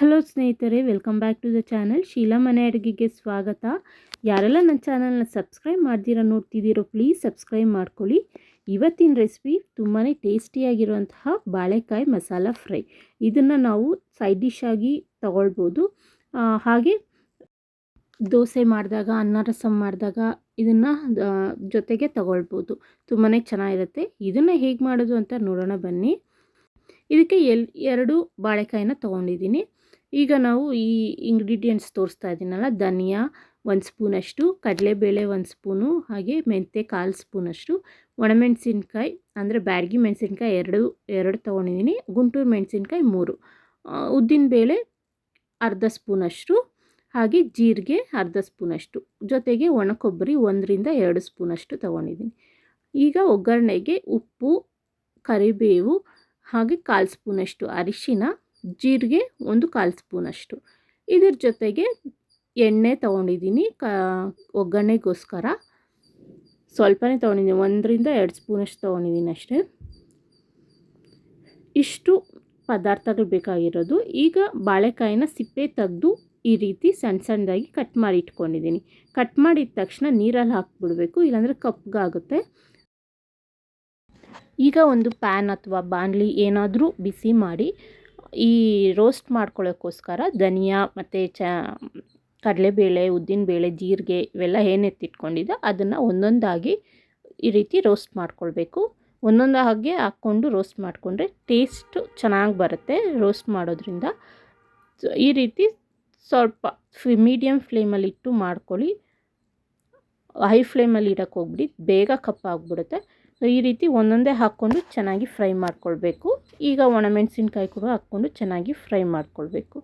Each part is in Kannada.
ಹಲೋ ಸ್ನೇಹಿತರೆ, welcome back to the channel. Sheela ಮನೆ ಅಡುಗೆಗೆ ಸ್ವಾಗತ. ಯಾರೆಲ್ಲ ನನ್ನ ಚಾನಲ್ನ ಸಬ್ಸ್ಕ್ರೈಬ್ ಮಾಡ್ದಿರೋ ನೋಡ್ತಿದ್ದೀರೋ, ಪ್ಲೀಸ್ ಸಬ್ಸ್ಕ್ರೈಬ್ ಮಾಡ್ಕೊಳ್ಳಿ. ಇವತ್ತಿನ ರೆಸಿಪಿ ತುಂಬಾ ಟೇಸ್ಟಿಯಾಗಿರುವಂತಹ ಬಾಳೆಕಾಯಿ ಮಸಾಲ ಫ್ರೈ. ಇದನ್ನು ನಾವು ಸೈಡ್ ಡಿಶ್ ಆಗಿ ತಗೊಳ್ಬೋದು. ಹಾಗೆ ದೋಸೆ ಮಾಡಿದಾಗ, ಅನ್ನ ರಸಮ್ ಮಾಡಿದಾಗ ಇದನ್ನು ಜೊತೆಗೆ ತಗೊಳ್ಬೋದು. ತುಂಬಾ ಚೆನ್ನಾಗಿರುತ್ತೆ. ಇದನ್ನು ಹೇಗೆ ಮಾಡೋದು ಅಂತ ನೋಡೋಣ ಬನ್ನಿ. ಇದಕ್ಕೆ ಎಲ್, ಎರಡು ಬಾಳೆಕಾಯಿನ ತೊಗೊಂಡಿದ್ದೀನಿ. ಈಗ ನಾವು ಈ ಇಂಗ್ರೀಡಿಯೆಂಟ್ಸ್ ತೋರಿಸ್ತಾ ಇದ್ದೀನಲ್ಲ, ಧನಿಯಾ ಒಂದು ಸ್ಪೂನಷ್ಟು, ಕಡಲೆಬೇಳೆ ಒಂದು ಸ್ಪೂನು, ಹಾಗೆ ಮೆಂತ್ಯ ಕಾಲು ಸ್ಪೂನಷ್ಟು, ಒಣಮೆಣಸಿನ್ಕಾಯಿ, ಅಂದರೆ ಬ್ಯಾಡಗಿ ಮೆಣಸಿನ್ಕಾಯಿ ಎರಡು ಎರಡು ತೊಗೊಂಡಿದ್ದೀನಿ, ಗುಂಟೂರು ಮೆಣಸಿನ್ಕಾಯಿ ಮೂರು. ಉದ್ದಿನಬೇಳೆ ಅರ್ಧ ಸ್ಪೂನಷ್ಟು, ಹಾಗೆ ಜೀರಿಗೆ ಅರ್ಧ ಸ್ಪೂನಷ್ಟು, ಜೊತೆಗೆ ಒಣ ಕೊಬ್ಬರಿ ಒಂದರಿಂದ ಎರಡು ಸ್ಪೂನಷ್ಟು ತೊಗೊಂಡಿದ್ದೀನಿ. ಈಗ ಒಗ್ಗರಣೆಗೆ ಉಪ್ಪು, ಕರಿಬೇವು, ಹಾಗೆ ಕಾಲು ಸ್ಪೂನಷ್ಟು ಅರಿಶಿನ ಜೀರಿಗೆ ಒಂದು ಕಾಲು ಸ್ಪೂನಷ್ಟು ಇದ್ರ ಜೊತೆಗೆ ಎಣ್ಣೆ ತೊಗೊಂಡಿದ್ದೀನಿ, ಕ, ಒಗ್ಗರಣೆಗೋಸ್ಕರ. ಸ್ವಲ್ಪನೇ ತೊಗೊಂಡಿದ್ದೀನಿ, ಒಂದರಿಂದ ಎರಡು ಸ್ಪೂನಷ್ಟು ತೊಗೊಂಡಿದ್ದೀನಿ ಅಷ್ಟೇ. ಇಷ್ಟು ಪದಾರ್ಥಗಳು ಬೇಕಾಗಿರೋದು. ಈಗ ಬಾಳೆಕಾಯಿನ ಸಿಪ್ಪೆ ತೆಗೆದು ಈ ರೀತಿ ಸಣ್ಣ ಸಣ್ಣದಾಗಿ ಕಟ್ ಮಾಡಿ ಇಟ್ಕೊಂಡಿದ್ದೀನಿ. ಕಟ್ ಮಾಡಿದ ತಕ್ಷಣ ನೀರಲ್ಲಿ ಹಾಕ್ಬಿಡ್ಬೇಕು, ಇಲ್ಲಾಂದರೆ ಕಪ್ಗಾಗುತ್ತೆ ಈಗ ಒಂದು ಪ್ಯಾನ್ ಅಥವಾ ಬಾಣಲಿ ಏನಾದರೂ ಬಿಸಿ ಮಾಡಿ ಈ ರೋಸ್ಟ್ ಮಾಡ್ಕೊಳ್ಳೋಕ್ಕೋಸ್ಕರ ಧನಿಯಾ ಮತ್ತು ಚ, ಕಡಲೆಬೇಳೆ ಉದ್ದಿನಬೇಳೆ ಜೀರಿಗೆ ಇವೆಲ್ಲ ಏನು ಎತ್ತಿಟ್ಕೊಂಡಿದ್ದೆ ಅದನ್ನು ಒಂದೊಂದಾಗಿ ಈ ರೀತಿ ರೋಸ್ಟ್ ಮಾಡ್ಕೊಳ್ಬೇಕು. ಒಂದೊಂದು ಹಾಗೆ ಹಾಕ್ಕೊಂಡು ರೋಸ್ಟ್ ಮಾಡಿಕೊಂಡ್ರೆ ಟೇಸ್ಟು ಚೆನ್ನಾಗಿ ಬರುತ್ತೆ ರೋಸ್ಟ್ ಮಾಡೋದ್ರಿಂದ. ಈ ರೀತಿ ಸ್ವಲ್ಪ ಫಿ ಮೀಡಿಯಮ್ ಫ್ಲೇಮಲ್ಲಿ ಇಟ್ಟು ಮಾಡ್ಕೊಳ್ಳಿ. ಹೈ ಫ್ಲೇಮಲ್ಲಿ ಇಡೋಕ್ಕೆ ಹೋಗ್ಬಿಡಿ. ಬೇಗ ಕಪ್ಪಾಗ್ಬಿಡುತ್ತೆ. ಈ ರೀತಿ ಒಂದೊಂದೇ ಹಾಕ್ಕೊಂಡು ಚೆನ್ನಾಗಿ ಫ್ರೈ ಮಾಡ್ಕೊಳ್ಬೇಕು. ಈಗ ಒಣಮೆಣಸಿನ್ಕಾಯಿ ಕೂಡ ಹಾಕ್ಕೊಂಡು ಚೆನ್ನಾಗಿ ಫ್ರೈ ಮಾಡ್ಕೊಳ್ಬೇಕು.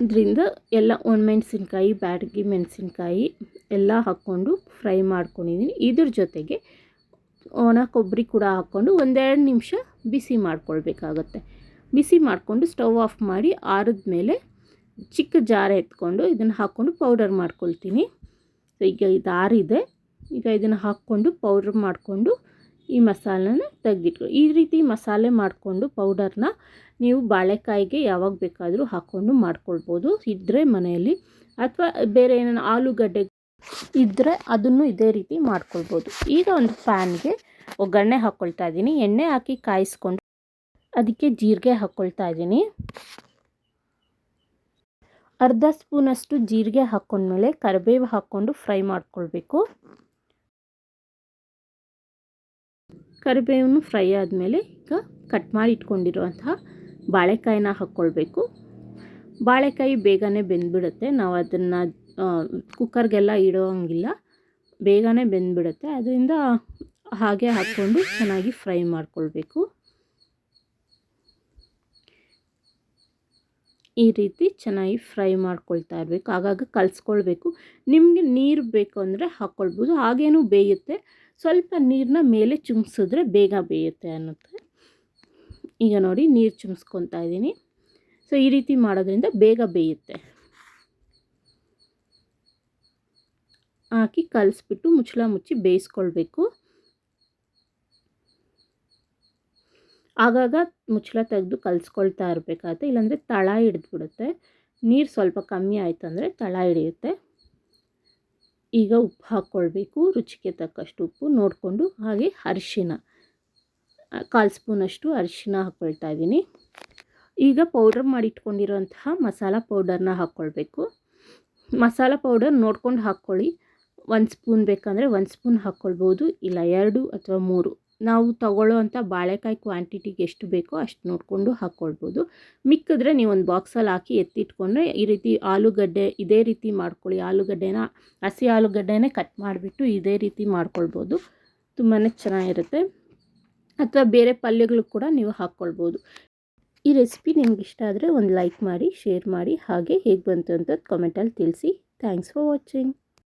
ಇದರಿಂದ ಎಲ್ಲ ಒಣಮೆಣಸಿನ್ಕಾಯಿ ಬ್ಯಾಡಗಿ ಮೆಣಸಿನ್ಕಾಯಿ ಎಲ್ಲ ಹಾಕ್ಕೊಂಡು ಫ್ರೈ ಮಾಡ್ಕೊಂಡಿದ್ದೀನಿ. ಇದ್ರ ಜೊತೆಗೆ ಒಣ ಕೊಬ್ಬರಿ ಕೂಡ ಹಾಕ್ಕೊಂಡು ಒಂದೆರಡು ನಿಮಿಷ ಬಿಸಿ ಮಾಡ್ಕೊಳ್ಬೇಕಾಗತ್ತೆ. ಬಿಸಿ ಮಾಡಿಕೊಂಡು ಸ್ಟವ್ ಆಫ್ ಮಾಡಿ ಆರಿದ ಮೇಲೆ ಚಿಕ್ಕ ಜಾರ ಎತ್ಕೊಂಡು ಇದನ್ನು ಹಾಕ್ಕೊಂಡು ಪೌಡರ್ ಮಾಡ್ಕೊಳ್ತೀನಿ. ಈಗ ಇದು. ಆರಿದೆ ಈಗ ಇದನ್ನು ಹಾಕ್ಕೊಂಡು ಪೌಡ್ರ್ ಮಾಡಿಕೊಂಡು ಈ ಮಸಾಲನ ತೆಗೆದಿಟ್ಟು ಈ ರೀತಿ ಮಸಾಲೆ ಮಾಡಿಕೊಂಡು ಪೌಡರ್ನ ನೀವು ಬಾಳೆಕಾಯಿಗೆ ಯಾವಾಗ ಬೇಕಾದರೂ ಹಾಕ್ಕೊಂಡು ಮಾಡ್ಕೊಳ್ಬೋದು. ಇದ್ದರೆ ಮನೆಯಲ್ಲಿ ಅಥವಾ ಬೇರೆ ಏನೇನು ಆಲೂಗಡ್ಡೆ ಇದ್ದರೆ ಅದನ್ನು ಇದೇ ರೀತಿ ಮಾಡ್ಕೊಳ್ಬೋದು. ಈಗ ಒಂದು ಪ್ಯಾನ್ಗೆ ಒಗ್ಗರಣೆ ಹಾಕ್ಕೊಳ್ತಾ ಇದ್ದೀನಿ. ಎಣ್ಣೆ ಹಾಕಿ ಕಾಯಿಸ್ಕೊಂಡು ಅದಕ್ಕೆ ಜೀರಿಗೆ ಹಾಕ್ಕೊಳ್ತಾ ಇದ್ದೀನಿ. ಅರ್ಧ ಸ್ಪೂನಷ್ಟು ಜೀರಿಗೆ ಹಾಕ್ಕೊಂಡ್ಮೇಲೆ ಕರಿಬೇವು ಹಾಕ್ಕೊಂಡು ಫ್ರೈ ಮಾಡ್ಕೊಳ್ಬೇಕು. ಕರಿಬೇವನ್ನು ಫ್ರೈ ಆದಮೇಲೆ ಈಗ ಕಟ್ ಮಾಡಿ ಇಟ್ಕೊಂಡಿರುವಂತಹ ಬಾಳೆಕಾಯಿನ ಹಾಕ್ಕೊಳ್ಬೇಕು. ಬಾಳೆಕಾಯಿ ಬೇಗನೆ ಬೆಂದ್ಬಿಡುತ್ತೆ. ನಾವು ಅದನ್ನು ಕುಕ್ಕರ್ಗೆಲ್ಲ ಇಡೋಂಗಿಲ್ಲ. ಬೇಗನೆ ಬೆಂದ್ಬಿಡುತ್ತೆ. ಅದರಿಂದ ಹಾಗೆ ಹಾಕ್ಕೊಂಡು ಚೆನ್ನಾಗಿ ಫ್ರೈ ಮಾಡ್ಕೊಳ್ಬೇಕು. ಈ ರೀತಿ ಚೆನ್ನಾಗಿ ಫ್ರೈ ಮಾಡ್ಕೊಳ್ತಾ ಇರಬೇಕು. ಆಗಾಗ ಕಲಿಸ್ಕೊಳ್ಬೇಕು. ನಿಮಗೆ ನೀರು ಬೇಕು ಅಂದರೆ ಹಾಕ್ಕೊಳ್ಬೋದು ಹಾಗೇನೂ ಬೇಯುತ್ತೆ. ಸ್ವಲ್ಪ ನೀರನ್ನ ಮೇಲೆ ಚುಮ್ಸಿದ್ರೆ ಬೇಗ ಬೇಯುತ್ತೆ ಅನ್ನುತ್ತೆ. ಈಗ ನೋಡಿ ನೀರು ಚುಮ್ಸ್ಕೊತಾ ಇದ್ದೀನಿ. ಸೊ ಈ ರೀತಿ ಮಾಡೋದ್ರಿಂದ ಬೇಗ ಬೇಯುತ್ತೆ. ಹಾಕಿ ಕಲಿಸ್ಬಿಟ್ಟು ಮುಚ್ಚಳ ಮುಚ್ಚಿ ಬೇಯಿಸ್ಕೊಳ್ಬೇಕು. ಆಗಾಗ ಮುಚ್ಚಳ ತೆಗೆದು ಕಲಿಸ್ಕೊಳ್ತಾ ಇರಬೇಕಾಗುತ್ತೆ. ಇಲ್ಲಾಂದರೆ ತಳ ಹಿಡಿದ್ಬಿಡುತ್ತೆ. ನೀರು ಸ್ವಲ್ಪ ಕಮ್ಮಿ ಆಯಿತು ಅಂದರೆ ತಳ ಹಿಡಿಯುತ್ತೆ. ಈಗ ಉಪ್ಪು ಹಾಕ್ಕೊಳ್ಬೇಕು. ರುಚಿಗೆ ತಕ್ಕಷ್ಟು ಉಪ್ಪು ನೋಡಿಕೊಂಡು ಹಾಗೆ ಅರಿಶಿನ, ಕಾಲು ಸ್ಪೂನಷ್ಟು ಅರಿಶಿನ ಹಾಕ್ಕೊಳ್ತಾ ಇದ್ದೀನಿ. ಈಗ ಪೌಡರ್ ಮಾಡಿಟ್ಕೊಂಡಿರೋಂತಹ ಮಸಾಲ ಪೌಡರ್ನ ಹಾಕ್ಕೊಳ್ಬೇಕು. ಮಸಾಲ ಪೌಡರ್ ನೋಡ್ಕೊಂಡು ಹಾಕ್ಕೊಳ್ಳಿ. ಒಂದು ಸ್ಪೂನ್ ಬೇಕಂದರೆ ಒಂದು ಸ್ಪೂನ್ ಹಾಕ್ಕೊಳ್ಬೋದು. ಇಲ್ಲ ಎರಡು ಅಥವಾ ಮೂರು. ನಾವು ತಗೊಳ್ಳೋ ಅಂಥ ಬಾಳೆಕಾಯಿ ಕ್ವಾಂಟಿಟಿಗೆ ಎಷ್ಟು ಬೇಕೋ ಅಷ್ಟು ನೋಡಿಕೊಂಡು ಹಾಕ್ಕೊಳ್ಬೋದು ಮಿಕ್ಕಿದ್ರೆ ನೀವು ಒಂದು ಬಾಕ್ಸಲ್ಲಿ ಹಾಕಿ ಎತ್ತಿಟ್ಕೊಂಡ್ರೆ ಈ ರೀತಿ ಆಲೂಗಡ್ಡೆ ಇದೇ ರೀತಿ ಮಾಡ್ಕೊಳ್ಳಿ. ಆಲೂಗಡ್ಡೆನ, ಹಸಿ ಆಲೂಗಡ್ಡೆನೇ ಕಟ್ ಮಾಡಿಬಿಟ್ಟು ಇದೇ ರೀತಿ ಮಾಡ್ಕೊಳ್ಬೋದು. ತುಂಬಾ ಚೆನ್ನಾಗಿರುತ್ತೆ. ಅಥವಾ ಬೇರೆ ಪಲ್ಯಗಳು ಕೂಡ ನೀವು ಹಾಕ್ಕೊಳ್ಬೋದು ಈ ರೆಸಿಪಿ ನಿಮ್ಗೆ ಇಷ್ಟ ಆದರೆ ಒಂದು ಲೈಕ್ ಮಾಡಿ, ಶೇರ್ ಮಾಡಿ, ಹಾಗೆ ಹೇಗೆ ಬಂತು ಅಂತ ಕಮೆಂಟಲ್ಲಿ ತಿಳಿಸಿ. Thanks for watching